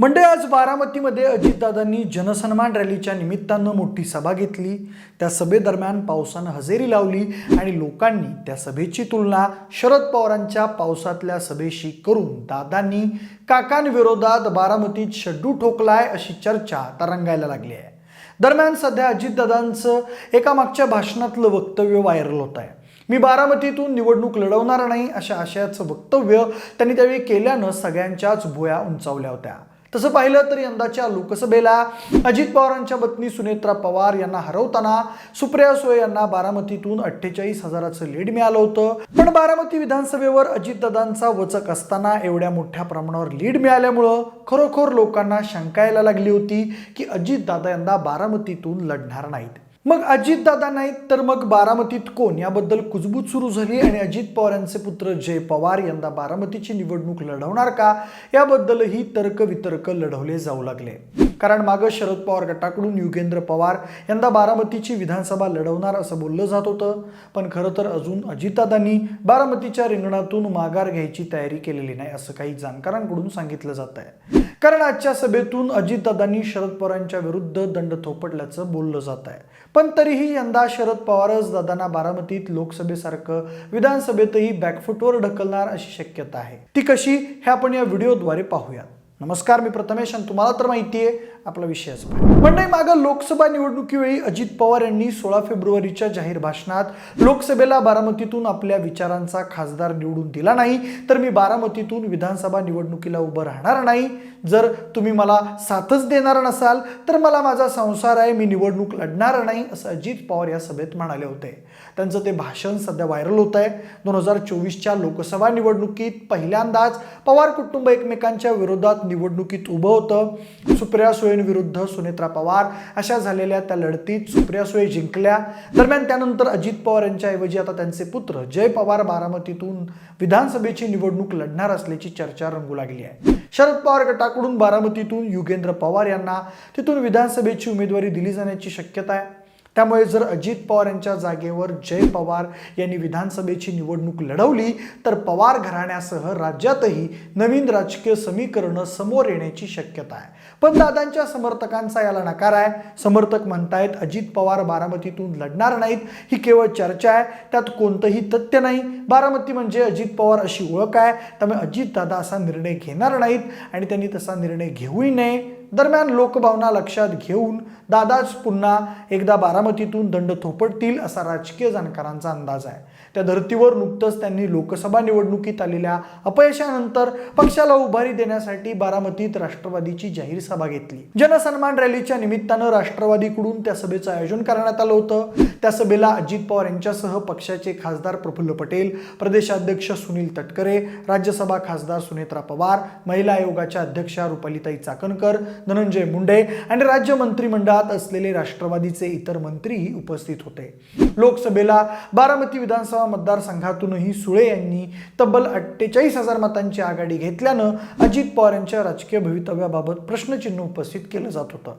मंडळी आज बारामतीमध्ये अजितदादांनी जनसन्मान रॅलीच्या निमित्तानं मोठी सभा घेतली. त्या सभेदरम्यान पावसानं हजेरी लावली आणि लोकांनी त्या सभेची तुलना शरद पवारांच्या पावसातल्या सभेशी करून दादांनी काकांविरोधात बारामतीत शड्डू ठोकलाय अशी चर्चा आता रंगायला लागली आहे. दरम्यान सध्या अजितदादांचं एका मागच्या भाषणातलं वक्तव्य व्हायरल होत आहे. मी बारामतीतून निवडणूक लढवणार नाही अशा आशयाचं वक्तव्य त्यांनी त्यावेळी केल्यानं सगळ्यांच्याच भुया उंचावल्या होत्या. तसं पाहिलं तर यंदाच्या लोकसभेला अजित पवारांच्या पत्नी सुनेत्रा पवार यांना हरवताना सुप्रिया सुळे यांना बारामतीतून अठ्ठेचाळीस हजाराचं लीड मिळालं होतं. पण बारामती विधानसभेवर अजितदादांचा वचक असताना एवढ्या मोठ्या प्रमाणावर लीड मिळाल्यामुळं खरोखर लोकांना शंका यायला लागली होती की अजितदादा यंदा बारामतीतून लढणार नाहीत. मग अजितदादा नाहीत तर मग बारामतीत कोण? याबद्दल कुजबूज सुरू झाली आणि अजित पवार यांचे पुत्र जय पवार यंदा बारामतीची निवडणूक लढवणार का? याबद्दलही तर्कवितर्क लढवले जाऊ लागले. कारण मागं शरद पवार गटाकडून युगेंद्र पवार यंदा बारामतीची विधानसभा लढवणार असं बोललं जात होतं. पण खरं तर अजून अजितदादांनी बारामतीच्या रिंगणातून माघार घ्यायची तयारी केलेली नाही असं काही जाणकारांकडून सांगितलं जात आहे. कारण आजच्या सभेतून अजितदादांनी शरद पवारांच्या विरुद्ध दंड थोपटल्याचं बोललं जात आहे. पण तरीही यंदा शरद पवारच दादांना बारामतीत लोकसभेसारखं विधानसभेतही बॅकफुटवर ढकलणार अशी शक्यता आहे. ती कशी हे आपण या व्हिडिओद्वारे पाहूयात. नमस्कार मी प्रथमेश आणि तुम्हाला तर माहिती आहे आपला विषयच मंडळी मागं लोकसभा निवडणुकीवेळी अजित पवार यांनी सोळा फेब्रुवारीच्या जाहीर भाषणात लोकसभेला बारामतीतून आपल्या विचारांचा खासदार निवडून दिला नाही तर मी बारामतीतून विधानसभा निवडणुकीला उभं राहणार नाही. जर तुम्ही मला साथच देणार नसाल तर मला माझा संसार आहे मी निवडणूक लढणार नाही असं अजित पवार या सभेत म्हणाले होते. त्यांचं ते भाषण सध्या व्हायरल होत आहे. दोन हजार चोवीसच्या लोकसभा निवडणुकीत पहिल्यांदाच पवार कुटुंब एकमेकांच्या विरोधात निवडणुकीत उभं होतं. सुप्रिया सुळेंविरुद्ध सुनेत्रा पवार अशा झालेल्या त्या लढतीत सुप्रिया सुळे जिंकल्या. दरम्यान त्यानंतर अजित पवार यांच्याऐवजी आता त्यांचे पुत्र जय पवार बारामतीतून विधानसभेची निवडणूक लढणार असल्याची चर्चा रंगू लागली आहे. शरद पवार गटाकडून बारामतीतून युगेंद्र पवार यांना तिथून विधानसभेची उमेदवारी दिली जाण्याची शक्यता आहे. त्यामुळे जर अजित पवार यांच्या जागेवर जय पवार यांनी विधानसभेची निवडणूक लढवली तर पवार घराण्यासह राज्यातही नवीन राजकीय समीकरणं समोर येण्याची शक्यता आहे. पण दादांच्या समर्थकांचा याला नकार आहे. समर्थक म्हणतायत अजित पवार बारामतीतून लढणार नाहीत ही केवळ चर्चा आहे त्यात कोणतंही तथ्य नाही. बारामती म्हणजे अजित पवार अशी ओळख आहे. त्यामुळे अजित दादा असा निर्णय घेणार नाहीत आणि त्यांनी तसा निर्णय घेऊही नये. दरम्यान लोकभावना लक्षात घेऊन दादाच पुन्हा एकदा बारामतीतून दंड थोपटतील असा राजकीय जाणकारांचा अंदाज आहे. त्या धर्तीवर नुकतंच त्यांनी लोकसभा निवडणुकीत आलेल्या अपयशानंतर पक्षाला उभारी देण्यासाठी बारामतीत राष्ट्रवादीची जाहीर सभा घेतली. जनसन्मान रॅलीच्या निमित्तानं राष्ट्रवादीकडून त्या सभेचं आयोजन करण्यात आलं होतं. त्या सभेला अजित पवार यांच्यासह पक्षाचे खासदार प्रफुल्ल पटेल प्रदेशाध्यक्ष सुनील तटकरे राज्यसभा खासदार सुनेत्रा पवार महिला आयोगाच्या अध्यक्षा रुपालीताई चाकणकर धनंजय मुंडे आणि राज्य मंत्रिमंडळात असलेले राष्ट्रवादीचे इतर मंत्रीही उपस्थित होते. लोकसभेला बारामती विधानसभा मतदारसंघातूनही सुळे यांनी तब्बल अठ्ठेचाळीस हजार मतांची आघाडी घेतल्यानं अजित पवार यांच्या राजकीय भवितव्याबाबत प्रश्नचिन्ह उपस्थित केलं जात होतं.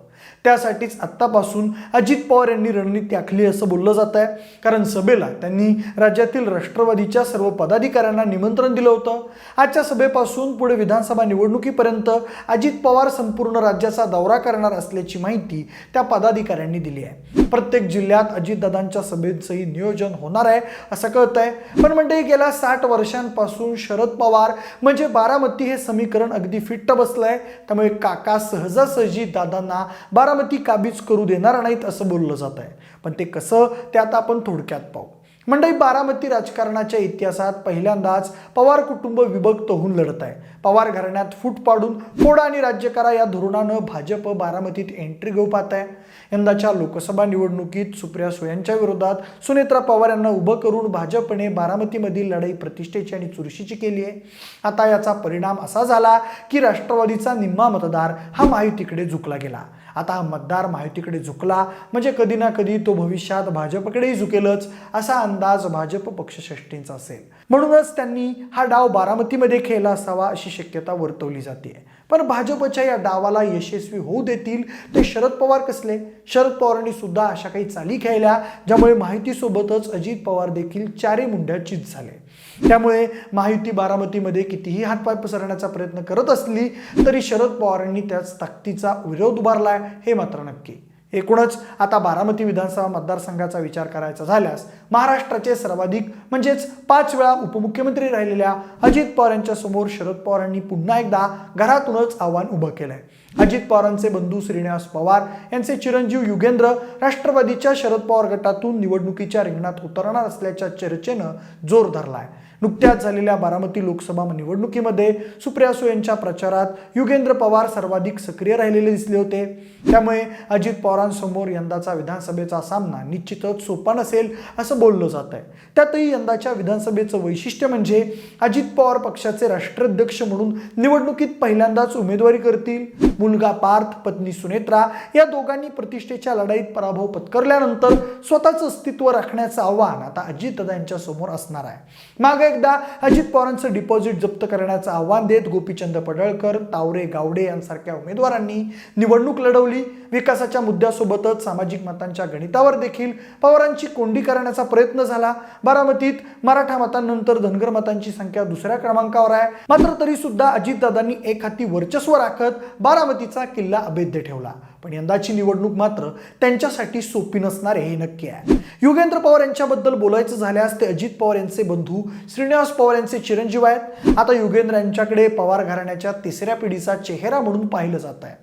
त्यासाठीच आत्तापासून अजित पवार यांनी रणनीती आखली असं बोललं जात आहे. कारण सभेला त्यांनी राज्यातील राष्ट्रवादीच्या सर्व पदाधिकाऱ्यांना निमंत्रण दिलं होतं. आजच्या सभेपासून पुढे विधानसभा निवडणुकीपर्यंत अजित पवार संपूर्ण राज्याचा दौरा करणार असल्याची माहिती त्या पदाधिकाऱ्यांनी दिली आहे. प्रत्येक जिल्ह्यात अजितदादांच्या सभेचंही नियोजन होणार आहे असं कळत आहे पण म्हणजे गेल्या साठ वर्षांपासून शरद पवार म्हणजे बारामती हे समीकरण अगदी फिट्ट बसलंय. त्यामुळे काका सहजासहजी दादांना बारामती काबीज करू देणार नाहीत असं बोललं जात आहे पण ते कसं ते आता आपण थोडक्यात पाहू. मंडळी बारामती राजकारणाच्या इतिहासात पहिल्यांदाच पवार कुटुंब विभक्त होऊन लढत आहे. पवार घराण्यात फूट पाडून फोडा आणि राज्य करा या धोरणानं भाजप बारामतीत एंट्री घेऊ पाहत आहे. यंदाच्या लोकसभा निवडणुकीत सुप्रिया सुयांच्या विरोधात सुनेत्रा पवार यांना उभं करून भाजपने बारामतीमधील लढाई प्रतिष्ठेची आणि चुरशीची केली आहे. आता याचा परिणाम असा झाला की राष्ट्रवादीचा निम्मा मतदार हा महायुतीकडे झुकला गेला. आता हा मतदार महायुतीकडे झुकला. म्हणजे कधी ना कधी तो भविष्यात भाजपकडेही झुकेलच असा अंदाज भाजप पक्षश्रेष्ठींचा असेल. म्हणूनच त्यांनी हा डाव बारामतीमध्ये खेळला असावा अशी शक्यता वर्तवली जाते पण भाजपच्या या डावाला यशस्वी होऊ देतील ते शरद पवार कसले? शरद पवारांनी सुद्धा अशा काही चाली खेळल्या ज्यामुळे माहितीसोबतच अजित पवार देखील चारी मुंड्या चित झाले. त्यामुळे महायुती बारामतीमध्ये कितीही हातपाय पसरण्याचा प्रयत्न करत असली तरी शरद पवारांनी त्याच ताकदीचा विरोध उभारलाय हे मात्र नक्की. एकूणच आता बारामती विधानसभा मतदारसंघाचा विचार करायचा झाल्यास महाराष्ट्राचे सर्वाधिक म्हणजेच पाच वेळा उपमुख्यमंत्री राहिलेल्या अजित पवार यांच्या समोर शरद पवारांनी पुन्हा एकदा घरातूनच आव्हान उभं केलंय. अजित पवारांचे बंधू श्रीनिवास पवार यांचे चिरंजीव युगेंद्र राष्ट्रवादीच्या शरद पवार गटातून निवडणुकीच्या रिंगणात उतरणार असल्याच्या चर्चेनं जोर धरलाय. नुकत्याच झालेल्या बारामती लोकसभा निवडणुकीमध्ये सुप्रिया सुळे यांच्या प्रचारात युगेंद्र पवार सर्वाधिक सक्रिय राहिलेले दिसले होते. त्यामुळे अजित पवारांसमोर यंदाचा विधानसभेचा सामना निश्चितच सोपा नसेल असं बोललं जात आहे त्यातही यंदाच्या विधानसभेचं वैशिष्ट्य म्हणजे अजित पवार पक्षाचे राष्ट्राध्यक्ष म्हणून निवडणुकीत पहिल्यांदाच उमेदवारी करतील. मुलगा पार्थ पत्नी सुनेत्रा या दोघांनी प्रतिष्ठेच्या लढाईत पराभव पत्करल्यानंतर स्वतःचं अस्तित्व राखण्याचं आव्हान आता अजितदा यांच्या समोर असणार आहे. मागे एकदा अजित पवारांचं डिपॉझिट जप्त करण्याचं आव्हान देत गोपीचंद पडळकर तावरे गावडे यांसारख्या उमेदवारांनी निवडणूक लढवली. विकासाच्या मुद्द्यासोबतच सामाजिक मतांच्या गणितावर देखील पवारांची कोंडी करण्याचा प्रयत्न झाला. बारामतीत मराठा मतांनंतर धनगर मतांची संख्या दुसऱ्या क्रमांकावर आहे. मात्र तरी सुद्धा अजितदादांनी एक हाती वर्चस्व राखत बारामतीचा किल्ला अभेद्य ठेवला. पण यंदाची निवडणूक मात्र त्यांच्यासाठी सोपी नसणार हे नक्की आहे. युगेंद्र पवार यांच्याबद्दल बोलायचं झाल्यास ते अजित पवार यांचे बंधू श्रीनिवास पवार यांचे चिरंजीव आहेत. आता युगेंद्र यांच्याकडे पवार घराण्याच्या तिसऱ्या पिढीचा चेहरा म्हणून पाहिलं जात आहे.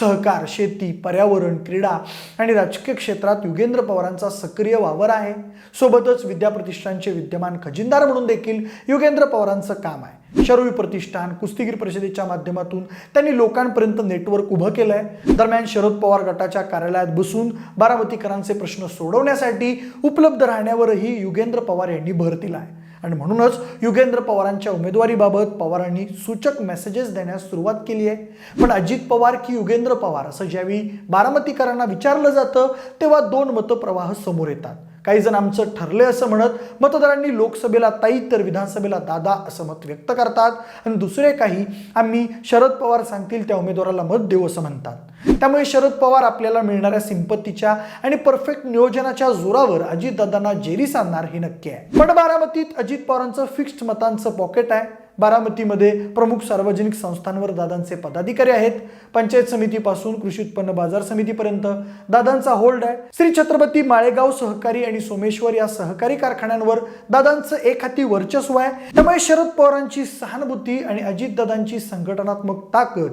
सहकार शेती पर्यावरण क्रीडा आणि राजकीय क्षेत्रात युगेंद्र पवारांचा सक्रिय वावर आहे. सोबतच विद्याप्रतिष्ठानचे विद्यमान खजिनदार म्हणून देखील युगेंद्र पवारांचं काम आहे. शरवी प्रतिष्ठान कुस्तीगीर परिषदेच्या माध्यमातून त्यांनी लोकांपर्यंत नेटवर्क उभं केलंय. दरम्यान शरद पवार गटाच्या कार्यालयात बसून बारामतीकरांचे प्रश्न सोडवण्यासाठी उपलब्ध राहण्यावरही युगेंद्र पवार यांनी भर दिला आहे आणि म्हणूनच युगेंद्र पवारांच्या उमेदवारीबाबत पवारांनी सूचक मेसेजेस देण्यास सुरुवात केली आहे. पण अजित पवार की युगेंद्र पवार असं ज्यावेळी बारामतीकरांना विचारलं जातं तेव्हा दोन मतप्रवाह समोर येतात. काही जण आमचं ठरलंय असं म्हणत मतदारांनी लोकसभेला ताई तर विधानसभेला दादा असं मत व्यक्त करतात. आणि दुसरे काही आम्ही शरद पवार सांगतील त्या उमेदवाराला मत देऊ असं म्हणतात. त्यामुळे शरद पवार आपल्याला मिळणाऱ्या सिंपत्तीच्या आणि परफेक्ट नियोजनाच्या जोरावर अजितदादांना जेरी सांगणार हे नक्की आहे. पण बारामतीत अजित पवारांचं फिक्स्ड मतांचं पॉकेट आहे. बारामतीमध्ये प्रमुख सार्वजनिक संस्थांवर दादांचे पदाधिकारी आहेत. पंचायत समितीपासून कृषी उत्पन्न बाजार समितीपर्यंत दादांचा होल्ड आहे. श्री छत्रपती माळेगाव सहकारी आणि सोमेश्वर या सहकारी कारखान्यांवर दादांचं एक हाती वर्चस्व आहे. त्यामुळे शरद पवारांची सहानुभूती आणि अजितदादांची संघटनात्मक ताकद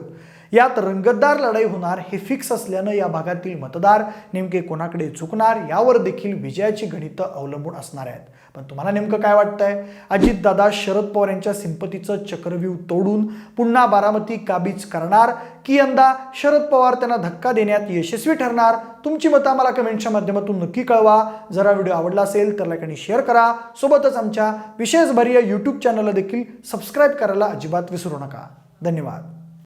यात रंगतदार लढाई होणार हे फिक्स असल्यानं या भागातील मतदार नेमके कोणाकडे झुकणार यावर देखील विजयाची गणितं अवलंबून असणार आहेत. पण तुम्हाला नेमकं काय वाटतंय? अजितदादा शरद पवार यांच्या सिंपतीचं चक्रव्यूह तोडून पुन्हा बारामती काबीज करणार की यंदा शरद पवार त्यांना धक्का देण्यात यशस्वी ठरणार? तुमची मतं आम्हाला कमेंटच्या माध्यमातून नक्की कळवा. जरा व्हिडिओ आवडला असेल तर लाईक आणि शेअर करा. सोबतच आमच्या विशेष भरीय यूट्यूब चॅनलला देखील सबस्क्राईब करायला अजिबात विसरू नका. धन्यवाद.